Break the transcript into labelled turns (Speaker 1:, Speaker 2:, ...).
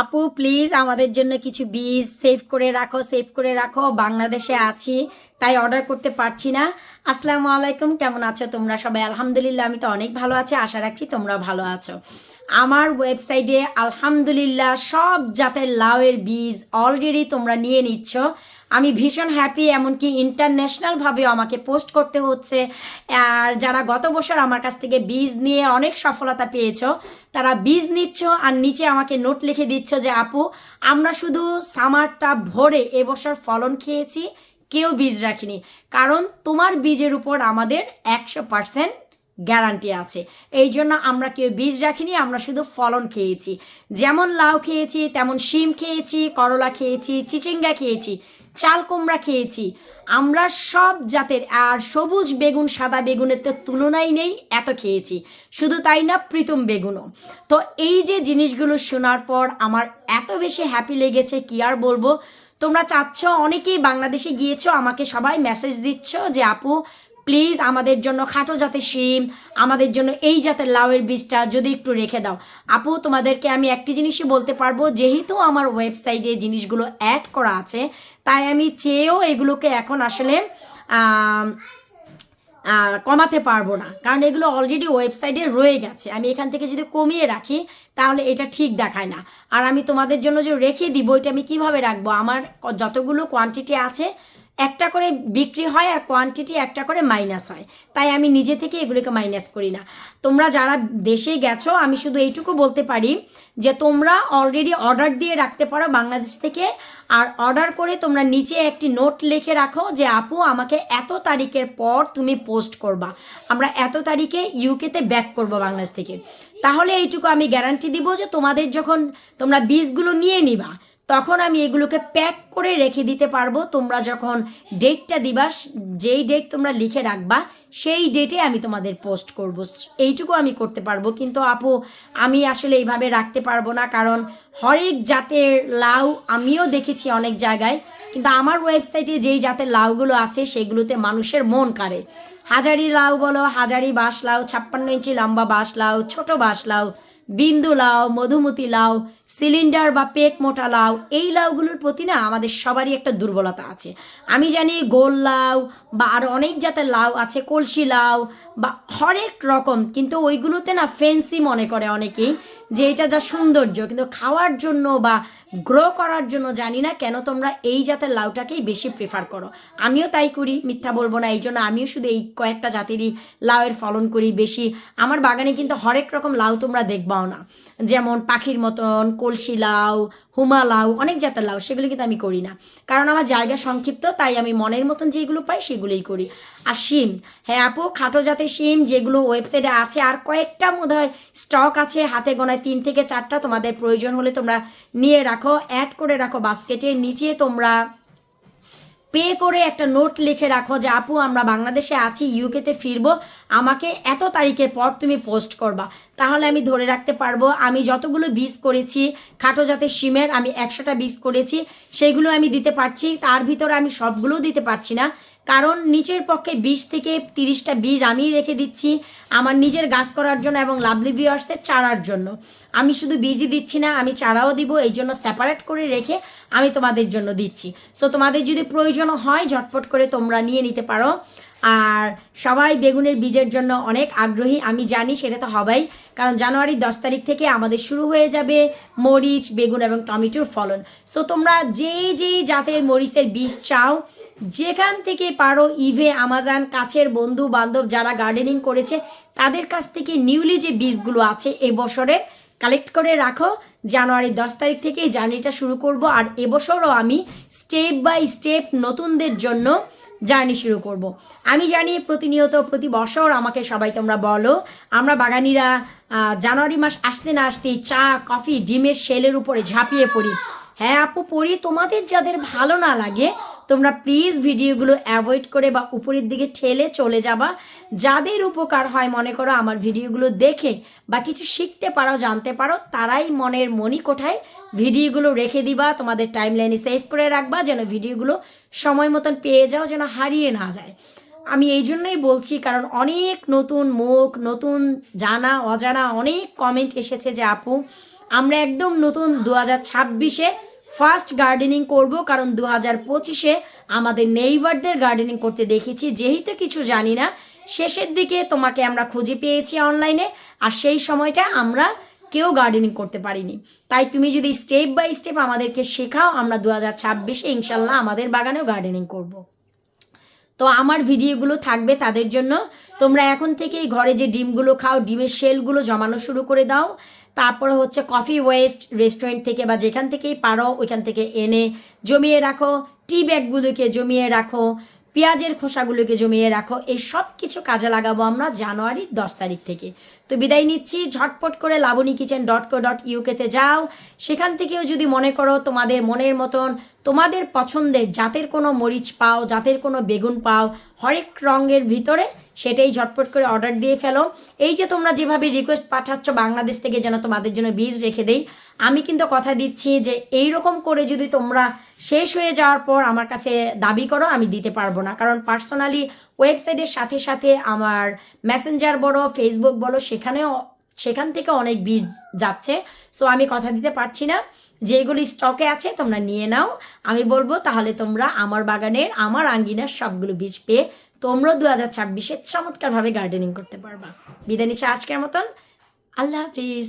Speaker 1: আপু প্লিজ আমাদের জন্য কিছু বীজ সেভ করে রাখো সেভ করে রাখো। বাংলাদেশে আছি, তাই অর্ডার করতে পারছি না। আসসালামু আলাইকুম, কেমন আছো তোমরা সবাই? আলহামদুলিল্লাহ, আমি তো অনেক ভালো আছি, আশা রাখছি তোমরা ভালো আছো। আমার ওয়েবসাইটে আলহামদুলিল্লাহ, সব জাতের লাউয়ের বীজ অলরেডি তোমরা নিয়ে নিচ্ছ। আমি ভীষণ হ্যাপি এমনকি ইন্টারন্যাশনালভাবেও আমাকে পোস্ট করতে হচ্ছে। আর যারা গত বছর আমার কাছ থেকে বীজ নিয়ে অনেক সফলতা পেয়েছ, তারা বীজ নিচ্ছ আর নিচে আমাকে নোট লিখে দিচ্ছ যে, আপু, আমরা শুধু সামারটা ভরে এবছর ফলন খেয়েছি, কেউ বীজ রাখিনি। কারণ তোমার বীজের উপর আমাদের একশো পার্সেন্ট গ্যারান্টি আছে। এই জন্য আমরা কেউ বীজ রাখিনি, আমরা শুধু ফলন খেয়েছি। যেমন লাউ খেয়েছি, তেমন শিম খেয়েছি, করলা খেয়েছি, চিচিঙ্গা খেয়েছি, চাল কুমড়া খেয়েছি। আমরা সব জাতের আর সবুজ বেগুন, সাদা বেগুনের তো তুলনাই নেই, এত খেয়েছি। শুধু তাই না, প্রীতম বেগুনও। তো এই যে জিনিসগুলো শোনার পর আমার এত বেশি হ্যাপি লেগেছে, কি আর বলব? তোমরা চাচ্ছ, অনেকেই বাংলাদেশে গিয়েছো, আমাকে সবাই মেসেজ দিচ্ছ যে, আপু প্লিজ আমাদের জন্য খাটো জাতের শিম, আমাদের জন্য এই জাতের লাউয়ের বীজটা যদি একটু রেখে দাও। আপু, তোমাদেরকে আমি একটি জিনিসই বলতে পারব, যেহেতু আমার ওয়েবসাইটে জিনিসগুলো অ্যাড করা আছে, তাই আমি চেয়েও এগুলোকে এখন আসলে কমাতে পারব না। কারণ এগুলো অলরেডি ওয়েবসাইটে রয়ে গেছে। আমি এখান থেকে যদি কমিয়ে রাখি, তাহলে এটা ঠিক দেখায় না। আর আমি তোমাদের জন্য যে রেখে দিব, এটা আমি কীভাবে রাখব? আমার যতগুলো কোয়ান্টিটি আছে একটা করে বিক্রি হয় আর কোয়ান্টিটি একটা করে মাইনাস হয়। তাই আমি নিজে থেকে এগুলোকে মাইনাস করি না। তোমরা যারা দেশে গেছো, আমি শুধু এইটুকু বলতে পারি যে তোমরা অলরেডি অর্ডার দিয়ে রাখতে পারো বাংলাদেশ থেকে। আর অর্ডার করে তোমরা নিচে একটি নোট লিখে রাখো যে, আপু, আমাকে এত তারিখের পর তুমি পোস্ট করবা। আমরা এত তারিখে ইউকেতে ব্যাক করব বাংলাদেশ থেকে। তাহলে এইটুকু আমি গ্যারান্টি দিব যে তোমাদের যখন তোমরা বীজগুলো নিয়ে নিবা তখন আমি এগুলোকে প্যাক করে রেখে দিতে পারব। তোমরা যখন ডেটটা দিবা, যেই ডেট তোমরা লিখে রাখবা, সেই ডেটে আমি তোমাদের পোস্ট করব। এইটুকু আমি করতে পারব। কিন্তু আপু, আমি আসলে এইভাবে রাখতে পারব না, কারণ হরেক জাতের লাউ আমিও দেখেছি অনেক জায়গায়। কিন্তু আমার ওয়েবসাইটে যেই জাতের লাউগুলো আছে, সেগুলোতে মানুষের মন কাড়ে। হাজারি লাউ বলো, হাজারি বাঁশ লাউ, ছাপ্পান্ন ইঞ্চি লম্বা বাঁশ লাউ, ছোটো বাঁশ লাউ বিন্দু লাউ মধুমতি লাউ সিলিন্ডার বা পেক মোটা লাউ এই লাউগুলোর প্রতি না আমাদের সবারই একটা দুর্বলতা আছে। আমি জানি গোল লাউ বা আরও অনেক জাতের লাউ আছে, কলসি লাউ বা হরেক রকম, কিন্তু ওইগুলোতে না ফেন্সি মনে করে অনেকেই। যে এটা যা সৌন্দর্য, কিন্তু খাওয়ার জন্য বা গ্রো করার জন্য জানি না কেন তোমরা এই জাতের লাউটাকেই বেশি প্রেফার করো। আমিও তাই করি, মিথ্যা বলব না এই জন্য আমিও শুধু এই কয়েকটা জাতেরই লাউয়ের ফলন করি বেশি। আমার বাগানে কিন্তু হরেক রকম লাউ তোমরা দেখবাও না। যেমন পাখির মতন কলসি লাউ হুমা লাউ, অনেক জাতের লাউ, সেগুলো কিন্তু আমি করি না। কারণ আমার জায়গা সংক্ষিপ্ত, তাই আমি মনের মতন যেগুলো পাই সেগুলোই করি। আর শিম হ্যাঁ আপু, খাটো জাতের শিম, যেগুলো ওয়েবসাইটে আছে, আর কয়েকটা মনে হয় স্টক আছে, হাতে গোনায় তিন থেকে চারটা, তোমাদের প্রয়োজন হলে তোমরা নিয়ে রাখো অ্যাড করে রাখো বাস্কেটে নিচে, তোমরা পে করে একটা নোট লিখে রাখো যে, আপু, আমরা বাংলাদেশে আছি ইউকেতে ফিরবো। আমাকে এত তারিখের পর তুমি পোস্ট করবা। তাহলে আমি ধরে রাখতে পারব, আমি যতগুলো বীজ করেছি, খাটো জাতের সিমের আমি একশোটা বীজ করেছি সেইগুলো আমি দিতে পারছি। তার ভিতরে আমি সবগুলোও দিতে পারছি না। কারণ নিচের পক্ষে বিশ থেকে তিরিশটা বীজ আমি রেখে দিচ্ছি, আমার নিজের গাছ করার জন্য এবং লাভলি ভিওয়ার্সের চারার জন্য। আমি শুধু বীজই দিচ্ছি না, আমি চারাও দিব, এই জন্য সেপারেট করে রেখে আমি তোমাদের জন্য দিচ্ছি। সো তোমাদের যদি প্রয়োজন হয়, ঝটপট করে তোমরা নিয়ে নিতে পারো। আর সবাই বেগুনের বীজের জন্য অনেক আগ্রহী। আমি জানি সেটা তো হবেই, কারণ জানুয়ারি দশ তারিখ থেকে আমাদের শুরু হয়ে যাবে মরিচ, বেগুন এবং টমেটোর ফলন। সো তোমরা যে যেই জাতের মরিচের বীজ চাও, যেখান থেকে পারো ইভে, আমাজন, কাছের বন্ধু বান্ধব যারা গার্ডেনিং করেছে, তাদের কাছ থেকে নিউলি যে বীজগুলো আছে এবছরের কালেক্ট করে রাখো। জানুয়ারি দশ তারিখ থেকে জার্নিটা শুরু করব। আর এবছরও আমি স্টেপ বাই স্টেপ নতুনদের জন্য জার্নি শুরু করব। আমি জানি প্রতিনিয়ত প্রতি বছর আমাকে সবাই তোমরা বলো, আমরা বাগানিরা জানুয়ারি মাস আসতে না আসতেই চা, কফি, ডিমের সেলের উপরে ঝাঁপিয়ে পড়ি হ্যাঁ আপু, পড়ি তোমাদের যাদের ভালো না লাগে তোমরা প্লিজ ভিডিওগুলো অ্যাভয়েড করে বা উপরের দিকে ঠেলে চলে যাবা। যাদের উপকার হয়, মনে করো আমার ভিডিওগুলো দেখে বা কিছু শিখতে পারো, জানতে পারো, তারাই মনের মনি কোঠায় ভিডিওগুলো রেখে দিবা, তোমাদের টাইম লাইনে সেভ করে রাখবা, যেন ভিডিওগুলো সময় মতন পেয়ে যাও, যেন হারিয়ে না যায়। আমি এই জন্যই বলছি, কারণ অনেক নতুন মুখ, নতুন জানা, অজানা অনেক কমেন্ট এসেছে যে, আপু, আমরা একদম নতুন দু হাজার ছাব্বিশে ফার্স্ট গার্ডেনিং করব, কারণ দু হাজার পঁচিশে আমাদের নেইবারদের গার্ডেনিং করতে দেখেছি। যেহেতু কিছু জানি না, শেষের দিকে তোমাকে আমরা খুঁজে পেয়েছি অনলাইনে আর সেই সময়টা আমরা কেউ গার্ডেনিং করতে পারিনি। তাই তুমি যদি স্টেপ বাই স্টেপ আমাদেরকে শেখাও, আমরা দু হাজার ছাব্বিশে ইনশাল্লাহ আমাদের বাগানেও গার্ডেনিং করব। তো আমার ভিডিওগুলো থাকবে তাদের জন্য। তোমরা এখন থেকেই ঘরে যে ডিমগুলো খাও, ডিমের শেলগুলো জমানো শুরু করে দাও। তারপরে হচ্ছে কফি ওয়েস্ট রেস্টুরেন্ট থেকে বা যেখান থেকেই পারো, ওইখান থেকে এনে জমিয়ে রাখো। টি ব্যাগগুলোকে জমিয়ে রাখো, পেঁয়াজের খোসাগুলোকে জমিয়ে রাখো। এই সব কিছু কাজে লাগাবো আমরা জানুয়ারির দশ তারিখ থেকে। তো বিদায় নিচ্ছি, ঝটপট করে Laboni kitchen dot co dot ইউকেতে যাও। সেখান থেকেও যদি মনে করো তোমাদের মনের মতন তোমাদের পছন্দের জাতের কোনো মরিচ পাও জাতের কোনো বেগুন পাও, হরেক রঙের ভিতরে সেটাই ঝটপট করে অর্ডার দিয়ে ফেলো। এই যে তোমরা যেভাবে রিকোয়েস্ট পাঠাচ্ছ বাংলাদেশ থেকে যেন তোমাদের জন্য বীজ রেখে দেই, আমি কিন্তু কথা দিচ্ছি যে এই রকম করে যদি তোমরা শেষ হয়ে যাওয়ার পর আমার কাছে দাবি করো, আমি দিতে পারব না। কারণ পার্সোনালি ওয়েবসাইটের সাথে সাথে আমার মেসেঞ্জার বলো ফেসবুক বলো, সেখানেও, সেখান থেকে অনেক বীজ যাচ্ছে। সো আমি কথা দিতে পারছি না। যেগুলি স্টকে আছে, তোমরা নিয়ে নাও। আমি বলব তাহলে তোমরা আমার বাগানের, আমার আঙ্গিনার সবগুলো বীজ পেয়ে তোমরাও দু হাজার ছাব্বিশে চমৎকারভাবে গার্ডেনিং করতে পারবা। বিদায় নিচ্ছে আজকের মতন। আল্লাহ হাফিজ।